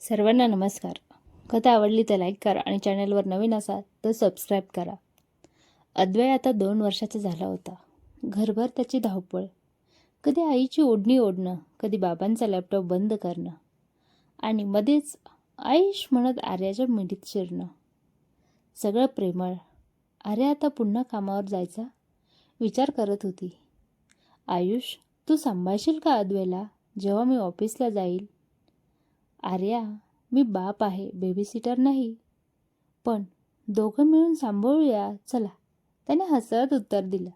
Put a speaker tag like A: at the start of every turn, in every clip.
A: सर्वांना नमस्कार. कथा आवडली तर लाईक करा आणि चॅनलवर नवीन असाल तर सबस्क्राईब करा. अद्वय आता दोन वर्षाचा झाला होता. घरभर त्याची धावपळ. कधी आईची ओढणी ओढणं कधी बाबांचा लॅपटॉप बंद करणं आणि मध्येच आईश म्हणत आर्याच्या मिठीत शिरणं. सगळं प्रेमळ. आर्या आता पुन्हा कामावर जायचा विचार करत होती. आयुष तू सांभाळशील का अद्वैला? जेव्हा मी ऑफिसला जाईल आर्या मी बाप आहे बेबीसिटर नाही. पण दोघं मिळून सांभाळूया चला. त्याने हसत उत्तर दिलं.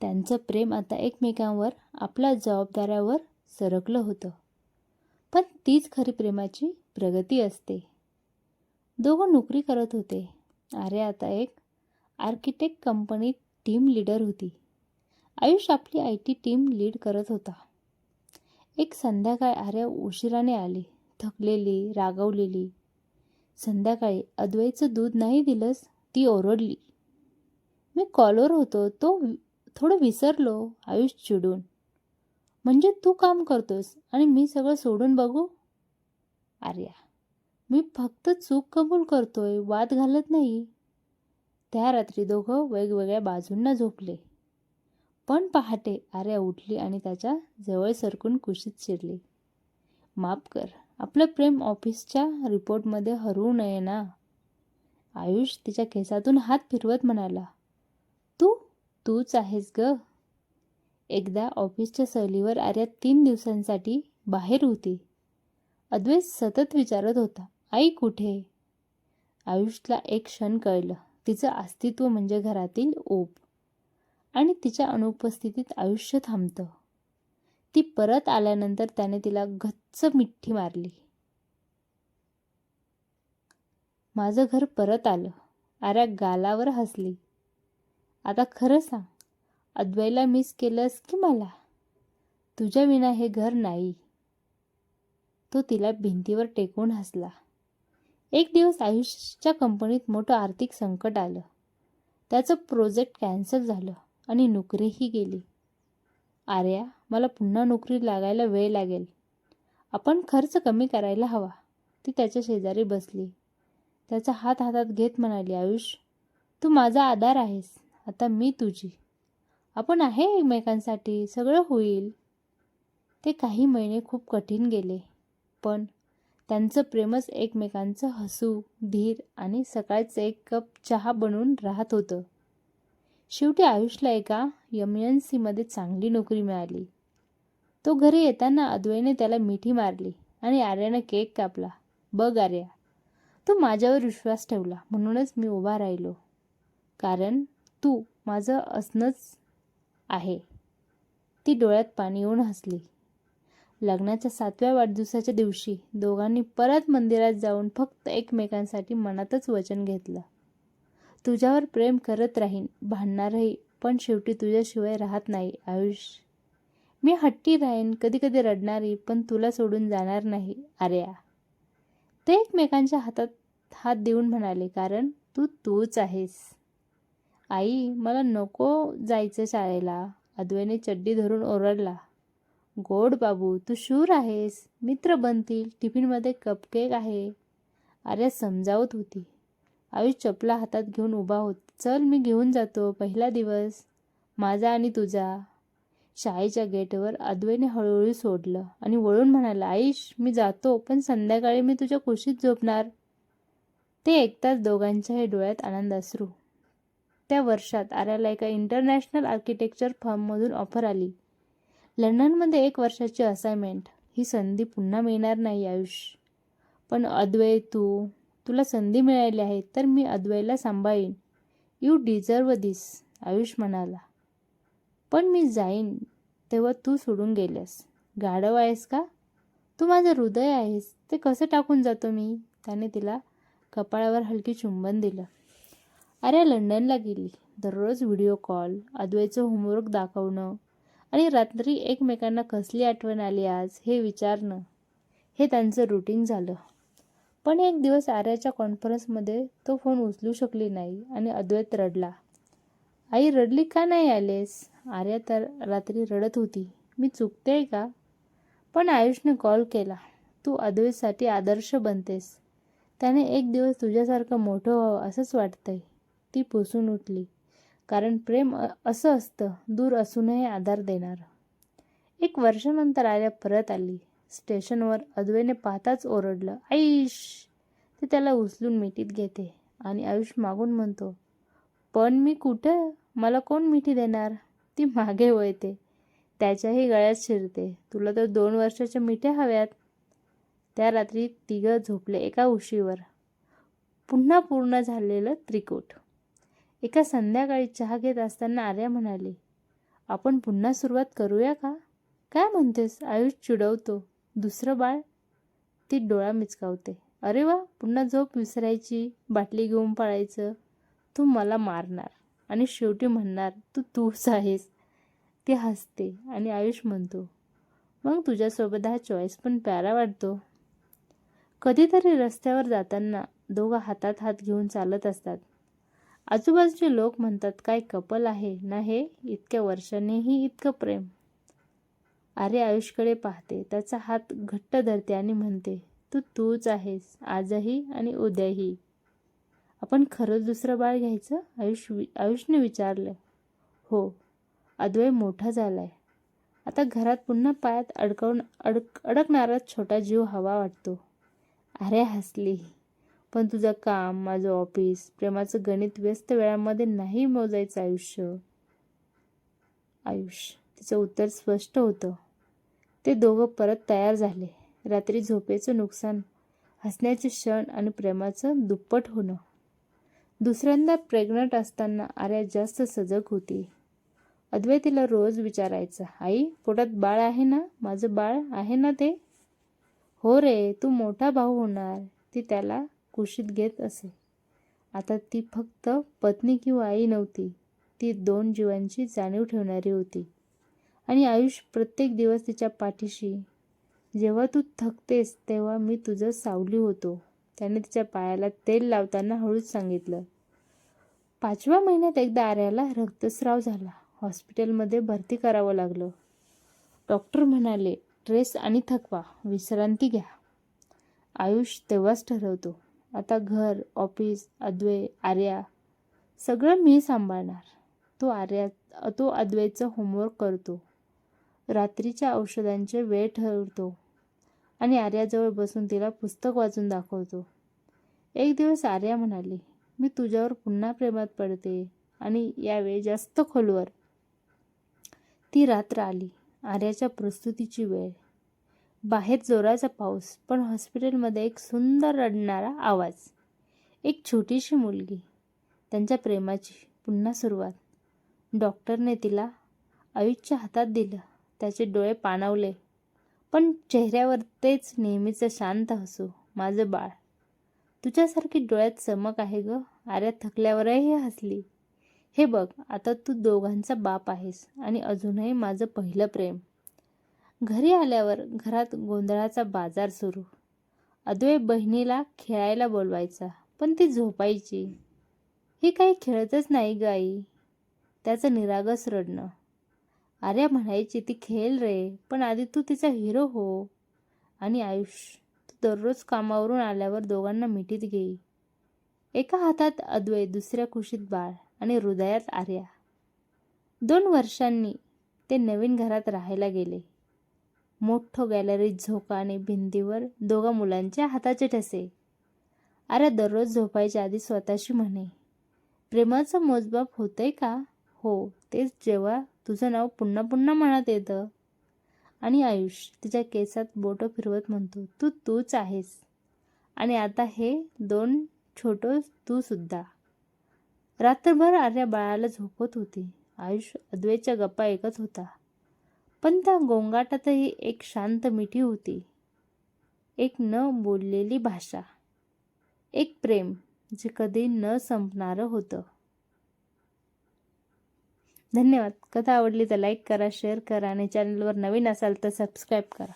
A: त्यांचं प्रेम आता एकमेकांवर आपल्या जबाबदाऱ्यावर सरकलं होतं. पण तीच खरी प्रेमाची प्रगती असते. दोघं नोकरी करत होते. आर्या आता एक आर्किटेक्ट कंपनीत टीम लीडर होती. आयुष आपली आय टी टीम लीड करत होता. एक संध्याकाळ आर्या उशिराने आली. थकलेली रागवलेली. संध्याकाळी अद्वैचं दूध नाही दिलंस ती ओरडली. मी कॉलवर होतो तो थोडं विसरलो आयुष चिडून. म्हणजे तू काम करतोस आणि मी सगळं सोडून बघू? आर्या मी फक्त चूक कबूल करतोय वाद घालत नाही. त्या रात्री दोघं वेगवेगळ्या बाजूंना झोपले. पण पहाटे आर्या उठली आणि त्याच्याजवळ सरकून कुशीत शिरली. माफ कर आपलं प्रेम ऑफिसच्या रिपोर्टमध्ये हरवू नये ना. आयुष तिच्या केसातून हात फिरवत म्हणाला तू तूच आहेस ग. एकदा ऑफिसच्या सहलीवर आर्या तीन दिवसांसाठी बाहेर होती. अद्वैत सतत विचारत होता आई कुठे? आयुषला एक क्षण कळलं तिचं अस्तित्व म्हणजे घरातील ओप. आणि तिच्या अनुपस्थितीत आयुष्य थांबतं. ती परत आल्यानंतर त्याने तिला गच्च मिठी मारली. माझं घर परत आलं. आऱ्या गालावर हसली. आता खरं सांग अद्वैला मिस केलंस की मला? तुझ्या विना हे घर नाही. तो तिला भिंतीवर टेकून हसला. एक दिवस आयुषच्या कंपनीत मोठं आर्थिक संकट आलं. त्याचं प्रोजेक्ट कॅन्सल झालं. आणि नोकरीही गेली. आर्या मला पुन्हा नोकरी लागायला वेळ लागेल. आपण खर्च कमी करायला हवा. ती त्याच्या शेजारी बसली. त्याचा हात हातात घेत म्हणाली आयुष तू माझा आधार आहेस. आता मी तुझी. आपण आहे एकमेकांसाठी. सगळं होईल. ते काही महिने खूप कठीण गेले पण त्यांचं प्रेमच एकमेकांचं हसू धीर आणि सकाळचं एक कप चहा बनवून राहत होतं. शेवटी आयुषला एका यम एन सीमध्ये चांगली नोकरी मिळाली. तो घरी येताना अद्वैने त्याला मिठी मारली आणि आर्यानं केक कापला. बघ आर्या तू माझ्यावर विश्वास ठेवला म्हणूनच मी उभा राहिलो. कारण तू माझं असणंच आहे. ती डोळ्यात पाणी येऊन हसली. लग्नाच्या सातव्या वाढदिवसाच्या दिवशी दोघांनी परत मंदिरात जाऊन फक्त एकमेकांसाठी मनातच वचन घेतलं. तुझ्यावर प्रेम करत राहीन भांडणारही पण शेवटी तुझ्याशिवाय राहत नाही आयुष. मी हट्टी राहीन कधी कधी रडणारी पण तुला सोडून जाणार नाही आर्या. ते एकमेकांच्या हातात हात देऊन म्हणाले कारण तू तूच आहेस. आई मला नको जायचं शाळेला. अद्वैने चड्डी धरून ओरडला. गोड बाबू तू शूर आहेस. मित्र बनतील टिफिनमध्ये कपकेक आहे. आर्या समजावत होती. आयुष चपला हातात घेऊन उभा होत चल मी घेऊन जातो पहिला दिवस. माझा आणि तुझा. शाळेच्या गेटवर अद्वैने हळूहळू सोडलं आणि वळून म्हणाला आईश मी जातो पण संध्याकाळी मी तुझ्या कुशीत झोपणार. ते ऐकताच दोघांच्याही डोळ्यात आनंद असरू त्या वर्षात आर्याला एका इंटरनॅशनल आर्किटेक्चर फर्ममधून ऑफर आली. लंडनमध्ये एक वर्षाची असाइनमेंट. ही संधी पुन्हा मिळणार नाही आयुष. पण अद्वै तू तुला संधी मिळाली आहे तर मी अद्वैला सांभाळीन. यू डिझर्व दिस आयुष म्हणाला. पण मी जाईन तेव्हा तू सोडून गेल्यास. गाढव आहेस का? तू माझं हृदय आहेस ते कसं टाकून जातो मी? त्याने तिला कपाळावर हलकी चुंबन दिलं. अरे लंडनला गेली. दररोज व्हिडिओ कॉल अद्वैचं होमवर्क दाखवणं आणि रात्री एकमेकांना कसली आठवण आली आज हे विचारणं. हे त्यांचं रुटीन झालं. पण एक दिवस आर्याच्या कॉन्फरन्समध्ये तो फोन उचलू शकली नाही आणि अद्वैत रडला. आई रडली का नाही आलेस? आर्या तर रात्री रडत होती. मी चुकते का? पण आयुषने कॉल केला. तू अद्वैतसाठी आदर्श बनतेस. त्याने एक दिवस तुझ्यासारखं मोठं व्हावं असंच वाटतंय. ती पुसून उठली. कारण प्रेम असं असतं. दूर असूनही आधार देणार. एक वर्षानंतर आर्या परत आली. स्टेशनवर अदवेने पाहताच ओरडलं. आईश ते त्याला उचलून मिठीत घेते आणि आयुष मागून म्हणतो पण मी कुठं? मला कोण मिठी देणार? ती मागे वळते. त्याच्याही गळ्यात शिरते. तुला तर दोन वर्षाच्या मिठ्या हव्यात. त्या रात्री तिघं झोपले एका उशीवर. पुन्हा पूर्ण झालेलं त्रिकूट. एका संध्याकाळी चहा घेत असताना आर्या म्हणाली आपण पुन्हा सुरुवात करूया का? काय म्हणतेस? आयुष चिडवतो. दुसरं बाळ ती डोळा मिचकावते. अरे वा पुन्हा झोप विसरायची बाटली घेऊन पळायचं. तू मला मारणार आणि शेवटी म्हणणार तू तूच आहेस. ती हसते आणि आयुष म्हणतो मग तुझ्यासोबत हा चॉईस पण प्यारा वाटतो. कधीतरी रस्त्यावर जाताना दोघं हातात हात घेऊन चालत असतात. आजूबाजूचे लोक म्हणतात काय कपल आहे ना हे? इतक्या वर्षांनीही इतकं प्रेम. अरे आयुषकडे पाहते. त्याचा हात घट्ट धरते आणि म्हणते तू तूच आहेस. आजही आणि उद्याही. आपण खरंच दुसरं बाळ घ्यायचं आयुष वि आयुषने विचारलं. हो. अद्वय मोठा झालाय. आता घरात पुन्हा पायात अडकवून अडक अडकणारा छोटा जीव हवा वाटतो. अरे हसली. पण तुझं काम माझं ऑफिस प्रेमाचं गणित व्यस्त वेळामध्ये नाही मोजायचं आयुष्य आयुष. तिचं उत्तर स्पष्ट होतं. ते दोघं परत तयार झाले. रात्री झोपेचं नुकसान हसण्याचे क्षण आणि प्रेमाचं दुप्पट होणं. दुसऱ्यांदा प्रेग्नंट असताना आर्या जास्त सजग होती. अद्वैत तिला रोज विचारायचा आई पोटात बाळ आहे ना? माझं बाळ आहे ना ते? हो रे तू मोठा भाऊ होणार ती त्याला कुशीत घेत असे. आता ती फक्त पत्नी किंवा आई नव्हती ती दोन जीवांची जाणीव ठेवणारी होती. आणि आयुष प्रत्येक दिवस तिच्या पाठीशी. जेव्हा तू थकतेस तेव्हा मी तुझं सावली होतो. त्याने तिच्या पायाला तेल लावताना हळूच सांगितलं. पाचव्या महिन्यात एकदा आर्याला रक्तस्राव झाला. हॉस्पिटलमध्ये भरती करावं लागलं. डॉक्टर म्हणाले ट्रेस आणि थकवा विश्रांती घ्या. आयुष तेव्हाच ठरवतो. आता घर ऑफिस अद्वे आर्या सगळं मी सांभाळणार. तो आर्या तो अद्वैतचं होमवर्क करतो. रात्रीच्या औषधांचे वेळ ठरवतो आणि आर्याजवळ बसून तिला पुस्तक वाचून दाखवतो. एक दिवस आर्या म्हणाली मी तुझ्यावर पुन्हा प्रेमात पडते आणि यावेळी जास्त खोलवर. ती रात्र आली आर्याच्या प्रस्तुतीची वेळ. बाहेर जोराचा पाऊस पण हॉस्पिटलमध्ये एक सुंदर रडणारा आवाज. एक छोटीशी मुलगी. त्यांच्या प्रेमाची पुन्हा सुरुवात. डॉक्टरने तिला आयुषच्या हातात दिलं. त्याचे डोळे पाणावले. पण चेहऱ्यावर तेच नेहमीचं शांत हसू माझं बाळ. तुझ्यासारखी डोळ्यात चमक आहे ग. आर्या थकल्यावरही हसली. हे बघ आता तू दोघांचा बाप आहेस आणि अजूनही माझं पहिलं प्रेम. घरी आल्यावर घरात गोंधळाचा बाजार सुरू. अद्वै बहिणीला खेळायला बोलवायचा पण ती झोपायची. ही काही खेळतच नाही ग आई. त्याचं निरागस रडणं. आर्या म्हणायची ती खेळ रे पण आधी तू तिचा हिरो हो. आणि आयुष तू दररोज कामावरून आल्यावर दोघांना मिठीत घेई एका हातात अद्वै दुसऱ्या कुशीत बाळ आणि हृदयात आर्या. दोन वर्षांनी ते नवीन घरात राहायला गेले. मोठं गॅलरीत झोका आणि भिंतीवर दोघा मुलांच्या हाताचे ठसे. अरे दररोज झोपायच्या आधी स्वतःशी म्हणे प्रेमाचं मोजबाप होतंय का? हो तेच जेव्हा तुझं नाव पुन्हा पुन्हा मनात येतं. आणि आयुष तिच्या केसात बोटं फिरवत म्हणतो तू तूच आहेस. आणि आता हे दोन छोटं तू सुद्धा. रात्रभर आर्या बाळाला झोपत होती. आयुष अद्वैतच्या गप्पा ऐकत होता. पण त्या गोंगाटातही एक शांत मिठी होती. एक न बोललेली भाषा. एक प्रेम जे कधी न संपणारं होतं. धन्यवाद. कथा आवडली तर लाईक करा शेअर करा आणि चॅनलवर नवीन असाल तर सबस्क्राईब करा.